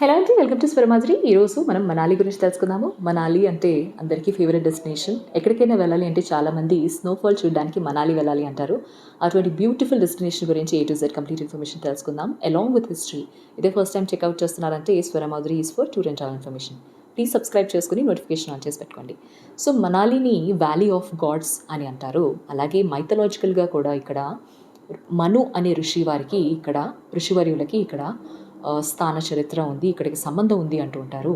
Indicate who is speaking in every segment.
Speaker 1: Hello అండి welcome to స్వరమాజరి ఈరోజు మనం మనాలి గురించి తెలుసుకుందాము. మనాలి అంటే అందరికీ ఫేవరెట్ డెస్టినేషన్ ఎక్కడికైనా వెళ్ళాలి అంటే చాలామంది స్నోఫాల్ చూడడానికి మనాలి వెళ్ళాలి అంటారు. అటువంటి బ్యూటిఫుల్ డెస్టినేషన్ గురించి A to Z complete information తెలుసుకుందాం. అలాంగ్ విత్ హిస్టరీ ఇదే ఫస్ట్ టైం చెక్అవుట్ చేస్తున్నారంటే Swaramadhuri is for tour and travel information please subscribe చేసుకుని నోటిఫికేషన్ ఆన్ చేసి పెట్టుకోండి. సో మనాలిని వ్యాలీ ఆఫ్ గాడ్స్ అని అంటారు. అలాగే మైథలాజికల్గా కూడా ఇక్కడ మను అనే ఋషి వారికి ఇక్కడ ఋషివర్యులకి ఇక్కడ స్థాన చరిత్ర ఉంది ఇక్కడికి సంబంధం ఉంది అంటూ ఉంటారు.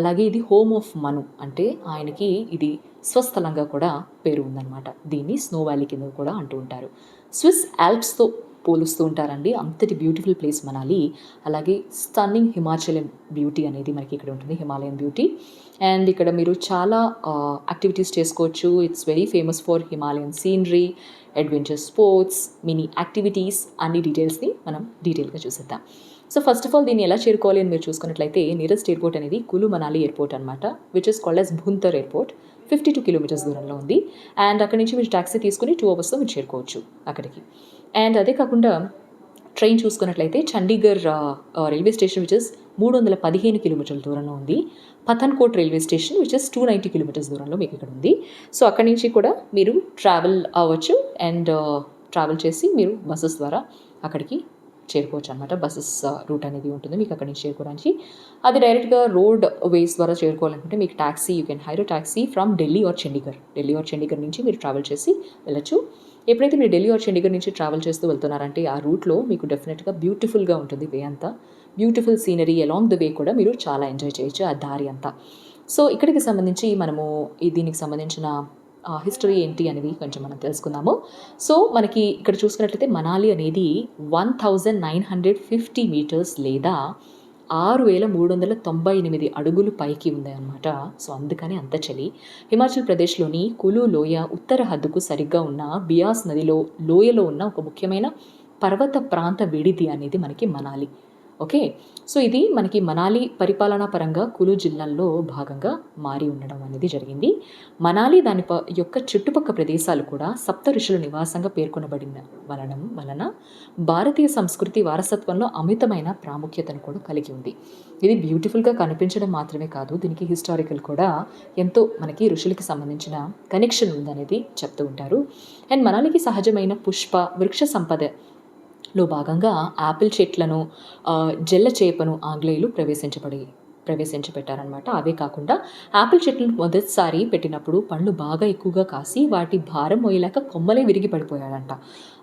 Speaker 1: అలాగే ఇది హోమ్ ఆఫ్ మను అంటే ఆయనకి ఇది స్వస్థలంగా కూడా పేరు ఉందన్నమాట. దీన్ని స్నో వ్యాలీ కింద కూడా అంటూ ఉంటారు. స్విస్ ఆల్ప్స్తో పోలుస్తూ ఉంటారండి. అంతటి బ్యూటిఫుల్ ప్లేస్ మనాలి. అలాగే స్టన్నింగ్ హిమాచలం బ్యూటీ అనేది మనకి ఇక్కడ ఉంటుంది హిమాలయన్ బ్యూటీ. అండ్ ఇక్కడ మీరు చాలా యాక్టివిటీస్ చేసుకోవచ్చు. It's very famous for Himalayan scenery adventure sports many activities అన్ని డీటెయిల్స్ని మనం డీటెయిల్గా చూసేద్దాం. సో ఫస్ట్ ఆఫ్ ఆల్ దీన్ని ఎలా చేరుకోవాలి అని మీరు చూసుకున్నట్లయితే నియరెస్ట్ ఎయిర్పోర్ట్ అనేది కులు మనాలి ఎయిర్పోర్ట్ అనమాట which is called as Bhuntar airport fifty two kilometres దూరంలో ఉంది. అండ్ అక్కడి నుంచి మీరు ట్యాక్సీ తీసుకుని టూ అవర్స్లో మీరు చేరుకోవచ్చు అక్కడికి. అండ్ అదే కాకుండా ట్రైన్ చూసుకున్నట్లయితే Chandigarh railway station which is మూడు వందల పదిహేను కిలోమీటర్ల దూరంలో ఉంది. Pathankot railway station which is two ninety kilometres దూరంలో మీకు ఇక్కడ ఉంది. సో అక్కడి నుంచి కూడా మీరు ట్రావెల్ అవ్వచ్చు. అండ్ ట్రావెల్ uh, చేసి మీరు బస్సెస్ ద్వారా అక్కడికి చేరుకోవచ్చు అనమాట బస్సెస్ రూట్ uh, అనేది ఉంటుంది మీకు అక్కడి నుంచి చేరుకోవడానికి. అది డైరెక్ట్గా రోడ్ వేస్ ద్వారా చేరుకోవాలనుకుంటే మీకు taxi you can hire taxi from Delhi or Chandigarh Delhi or Chandigarh నుంచి మీరు ట్రావెల్ చేసి వెళ్ళచ్చు. ఎప్పుడైతే మీరు ఢిల్లీ ఆర్ చండీగఢ్ నుంచి ట్రావెల్ చేస్తూ వెళ్తున్నారంటే ఆ రూట్లో మీకు డెఫినెట్గా బ్యూటిఫుల్గా ఉంటుంది వే అంతా. Beautiful scenery along the way కూడా మీరు చాలా ఎంజాయ్ చేయొచ్చు ఆ దారి అంతా. సో ఇక్కడికి సంబంధించి మనము దీనికి సంబంధించిన హిస్టరీ ఏంటి అనేది కొంచెం మనం తెలుసుకుందాము. సో మనకి ఇక్కడ చూసుకున్నట్లయితే మనాలి అనేది one thousand nine hundred fifty metres లేదా ఆరు వేల మూడు వందల తొంభై ఎనిమిది అడుగులు పైకి ఉంది సో అందుకని అంత చలి. హిమాచల్ ప్రదేశ్లోని కులు లోయ ఉత్తర హద్దుకు సరిగ్గా ఉన్న బియాస్ నదిలో లోయలో ఉన్న ఒక ముఖ్యమైన పర్వత ప్రాంత విడిది అనేది మనకి మనాలి. ఓకే? సో ఇది మనకి మనాలి పరిపాలనా పరంగా కులు జిల్లాల్లో భాగంగా మారి ఉండడం అనేది జరిగింది. మనాలి దాని ప- యొక్క చుట్టుపక్క ప్రదేశాలు కూడా సప్త ఋషుల నివాసంగా పేర్కొనబడిన వలన వలన భారతీయ సంస్కృతి వారసత్వంలో అమితమైన ప్రాముఖ్యతను కూడా కలిగి ఉంది. ఇది బ్యూటిఫుల్గా కనిపించడం మాత్రమే కాదు దీనికి హిస్టారికల్ కూడా ఎంతో మనకి ఋషులకి సంబంధించిన కనెక్షన్ ఉందనేది చెప్తూ ఉంటారు. అండ్ మనాలికి సహజమైన పుష్ప వృక్ష సంపద లో భాగంగా యాపిల్ చెట్లను జల్ల జెల్ల చేపను ఆంగ్లేయులు ప్రవేశించబడి ప్రవేశించబెట్టారనమాట అవే కాకుండా యాపిల్ చెట్లను మొదటిసారి పెట్టినప్పుడు పండ్లు బాగా ఎక్కువగా కాసి వాటి భారం మోయలేక కొమ్మలే విరిగి పడిపోయాడంట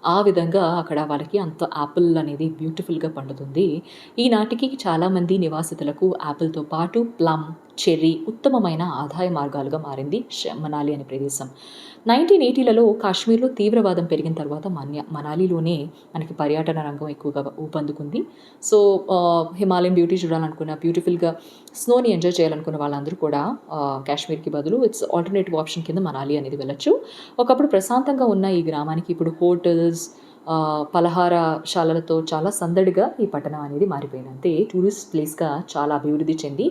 Speaker 1: ఆ విధంగా అక్కడ వాళ్ళకి అంత యాపిల్ అనేది బ్యూటిఫుల్గా పండుతుంది. ఈనాటికి చాలామంది నివాసితులకు యాపిల్తో పాటు ప్లమ్ చెర్రీ ఉత్తమమైన ఆదాయ మార్గాలుగా మారింది మనాలి అనే ప్రదేశం. నైన్టీన్ ఎయిటీలలో కాశ్మీర్లో తీవ్రవాదం పెరిగిన తర్వాత మన్య మనాలిలోనే మనకి పర్యటన రంగం ఎక్కువగా ఊపందుకుంది. సో హిమాలయం హిమాలయన్ బ్యూటీ చూడాలనుకున్న బ్యూటిఫుల్గా స్నోని ఎంజాయ్ చేయాలనుకున్న వాళ్ళందరూ కూడా కాశ్మీర్కి బదులు ఇట్స్ ఆల్టర్నేటివ్ ఆప్షన్ కింద మనాలి అనేది వెళ్ళొచ్చు. ఒకప్పుడు ప్రశాంతంగా ఉన్న ఈ గ్రామానికి ఇప్పుడు హోటల్ హోటల్స్ ఆ, పలహారశాలలతో చాలా సందడిగా ఈ పట్టణం అనేది మారిపోయింది. అంతే టూరిస్ట్ ప్లేస్గా చాలా అభివృద్ధి చెంది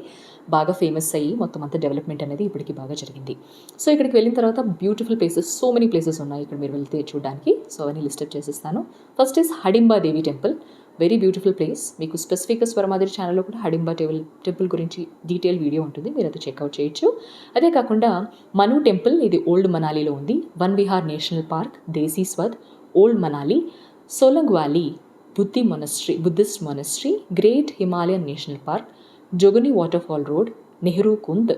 Speaker 1: బాగా ఫేమస్ అయ్యి మొత్తం అంతా డెవలప్మెంట్ అనేది ఇప్పటికి బాగా జరిగింది. సో ఇక్కడికి వెళ్ళిన తర్వాత beautiful places so many places ఉన్నాయి ఇక్కడ మీరు వెళ్తే చూడడానికి. సో అవన్నీ లిస్టప్ చేసేస్తాను. First is Hadimba Devi temple very beautiful place మీకు స్పెసిఫిక్గా స్వరమాదిరి ఛానల్లో కూడా హడింబా టెంపుల్ టెంపుల్ గురించి డీటెయిల్ వీడియో ఉంటుంది. మీరు అది చెక్అవుట్ చేయొచ్చు. అదే కాకుండా మను టెంపుల్ ఇది ఓల్డ్ మనాలిలో ఉంది. వన్ విహార్ నేషనల్ పార్క్ దేశీ స్వద్ old Manali Solang valley Buddhist monastery Buddhist monastery great Himalayan national park Jogini waterfall road Nehru Kund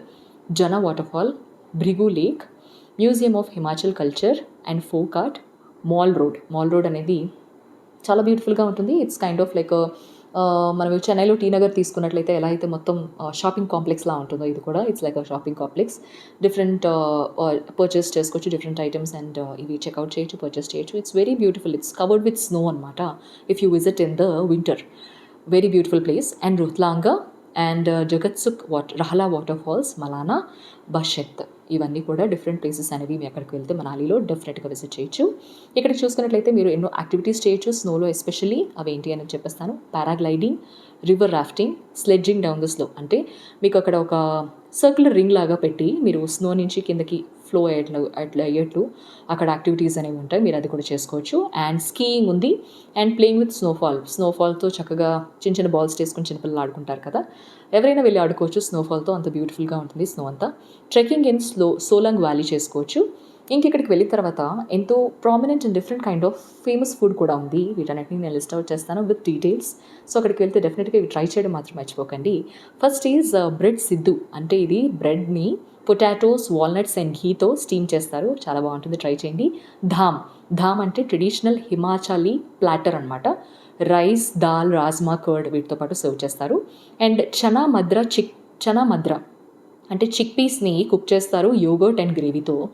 Speaker 1: Jana waterfall Bhrigu lake museum of Himachal culture and folk art mall road. Mall road అనేది చాలా బ్యూటిఫుల్గా ఉంటుంది. It's kind of like మనం చెన్నైలో tea Nagar తీసుకున్నట్లయితే ఎలా అయితే మొత్తం షాపింగ్ కాంప్లెక్స్లా ఉంటుందో ఇది కూడా it's like a shopping complex different purchase చేసుకోవచ్చు డిఫరెంట్ ఐటమ్స్ అండ్ ఇవి చెక్అవుట్ చేయొచ్చు పర్చేస్ చేయొచ్చు. It's very beautiful it's covered with snow అనమాట if you visit in the winter very beautiful place and రుత్లాంగ and Jagatsukh water Rahala water falls Malana Bashisht ఇవన్నీ కూడా different places అనేవి మీ అక్కడికి వెళ్తే మనాలిలో డెఫినెట్గా విజిట్ చేయొచ్చు. ఇక్కడ చూసుకున్నట్లయితే మీరు ఎన్నో యాక్టివిటీస్ చేయొచ్చు. స్నోలో ఎస్పెషల్లీ అవి ఏంటి అని చెప్పేస్తాను. Paragliding river rafting sledging down the slope అంటే మీకు అక్కడ ఒక సర్క్యులర్ రింగ్ లాగా పెట్టి మీరు స్నో నుంచి కిందకి ఫ్లో అయ్యేట్లు అట్లా అయ్యేట్లు అక్కడ యాక్టివిటీస్ అనేవి ఉంటాయి. మీరు అది కూడా చేసుకోవచ్చు. అండ్ స్కీయింగ్ ఉంది. And playing with snowfall. స్నోఫాల్తో చక్కగా చిన్న చిన్న బాల్స్ చేసుకుని చిన్నపిల్లలు ఆడుకుంటారు కదా. ఎవరైనా వెళ్ళి ఆడుకోవచ్చు. స్నోఫాల్తో అంత బ్యూటిఫుల్గా ఉంటుంది స్నో అంతా. Trekking in snow Solang valley చేసుకోవచ్చు. ఇంక ఇక్కడికి వెళ్ళిన తర్వాత ఎంతో prominent and different kind of famous food కూడా ఉంది. వీటన్నిటిని నేను లిస్ట్ అవుట్ చేస్తాను విత్ డీటెయిల్స్. సో అక్కడికి వెళ్తే డెఫినెట్గా ఇవి ట్రై చేయడం మాత్రం మర్చిపోకండి. First is bread Siddu. అంటే ఇది బ్రెడ్ని పొటాటోస్ వాల్నట్స్ అండ్ ఘీతో స్టీమ్ చేస్తారు. చాలా బాగుంటుంది. ట్రై చేయండి. ధామ్. ధామ్ అంటే ట్రెడిషనల్ హిమాచలీ ప్లాటర్ అనమాట రైస్ దాల్ రాజ్మా కర్డ్ వీటితో పాటు సర్వ్ చేస్తారు. అండ్ చనా మద్ర చిక్ చనా మద్ర అంటే చిక్ పీస్ని కుక్ చేస్తారు యోగర్ట్ అండ్ గ్రేవీతో.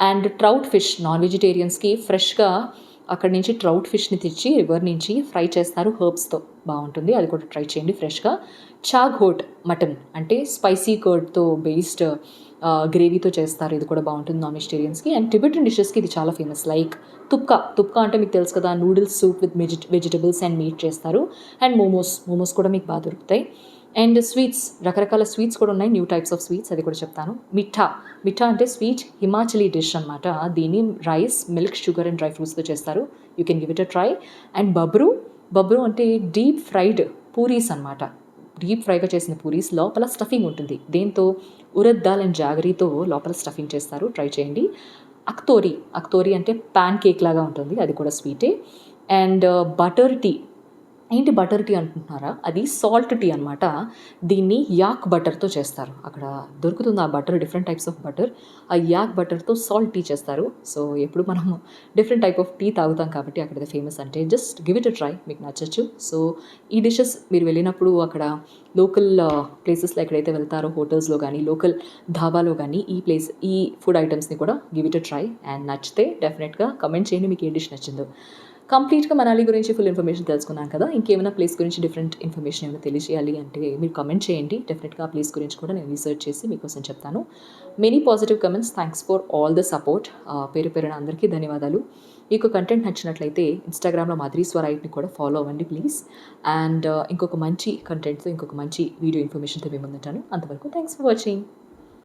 Speaker 1: అండ్ ట్రౌట్ ఫిష్ నాన్ వెజిటేరియన్స్కి ఫ్రెష్గా అక్కడి నుంచి ట్రౌట్ ఫిష్ని తెచ్చి రివర్ నుంచి ఫ్రై చేస్తారు హర్బ్స్తో. బాగుంటుంది. అది కూడా ట్రై చేయండి ఫ్రెష్గా. చాఘోట్ మటన్ అంటే స్పైసీ కర్డ్తో బేస్డ్ గ్రేవీతో చేస్తారు. ఇది కూడా బాగుంటుంది నాన్ వెజిటేరియన్స్కి అండ్ టిబెటన్ డిషెస్కి ఇది చాలా ఫేమస్. లైక్ తుప్కా. తుప్కా అంటే మీకు తెలుసు కదా నూడిల్స్ సూప్ విత్ వెజిట వెజిటబుల్స్ అండ్ మీట్ చేస్తారు. అండ్ మోమోస్. మోమోస్ కూడా మీకు బాగా దొరుకుతాయి. And sweets. రకరకాల స్వీట్స్ కూడా ఉన్నాయి. న్యూ టైప్స్ ఆఫ్ స్వీట్స్ అది కూడా చెప్తాను. మిఠా. మిఠా అంటే స్వీట్ హిమాచలీ డిష్ అనమాట దీన్ని rice milk sugar and dry ఫ్రూట్స్తో చేస్తారు. You can give it a try. And Babru. Babru అంటే డీప్ ఫ్రైడ్ పూరీస్ అనమాట డీప్ ఫ్రైగా చేసిన పూరీస్ లోపల స్టఫింగ్ ఉంటుంది. దీంతో? ఉరద్ దాల్ అండ్ జాగరీతో లోపల స్టఫింగ్ చేస్తారు. ట్రై చేయండి. అక్తోరి. అక్తోరి అంటే ప్యాన్ కేక్ లాగా ఉంటుంది. అది కూడా స్వీటే. And butter tea. ఏంటి బటర్ టీ అంటున్నారా? అది సాల్ట్ టీ అనమాట దీన్ని యాక్ బటర్తో చేస్తారు. అక్కడ దొరుకుతుంది ఆ butter different types of butter. ఆ యాక్ బటర్తో సాల్ట్ టీ చేస్తారు. సో ఎప్పుడు మనం డిఫరెంట్ టైప్ ఆఫ్ టీ తాగుతాం కాబట్టి అక్కడ ఫేమస్ అంటే just give it a try మీకు నచ్చచ్చు. సో ఈ డిషెస్ మీరు వెళ్ళినప్పుడు అక్కడ లోకల్ ప్లేసెస్లో ఎక్కడైతే వెళ్తారో హోటల్స్లో కానీ లోకల్ ధాబాలో కానీ ఈ ప్లేస్ ఈ ఫుడ్ ఐటమ్స్ని కూడా give it a try. And నచ్చితే డెఫినెట్గా కమెంట్ చేయండి మీకు ఏ డిష్ నచ్చిందో. కంప్లీట్గా మనాలి గురించి ఫుల్ ఇన్ఫర్మేషన్ తెలుసుకున్నాం కదా ఇంకేమైనా ప్లేస్ గురించి డిఫరెంట్ ఇన్ఫర్మేషన్ ఏమైనా తెలియజేయాలి అంటే మీరు కమెంట్ చేయండి. డెఫినెట్గా ఆ ప్లేస్ గురించి కూడా నేను రీసెర్చ్ చేసి మీకోసం చెప్తాను. Many positive comments thanks for all the support పేరు పేరున అందరికీ ధన్యవాదాలు. మీకు కంటెంట్ నచ్చినట్లయితే ఇన్స్టాగ్రామ్లో మాధురి స్వరైట్ని కూడా ఫాలో అవ్వండి ప్లీజ్ అండ్ ఇంకొక మంచి కంటెంట్తో ఇంకొక మంచి వీడియో ఇన్ఫర్మేషన్తో మేము ముందుంటాను. అంతవరకు థ్యాంక్స్ ఫర్ వాచింగ్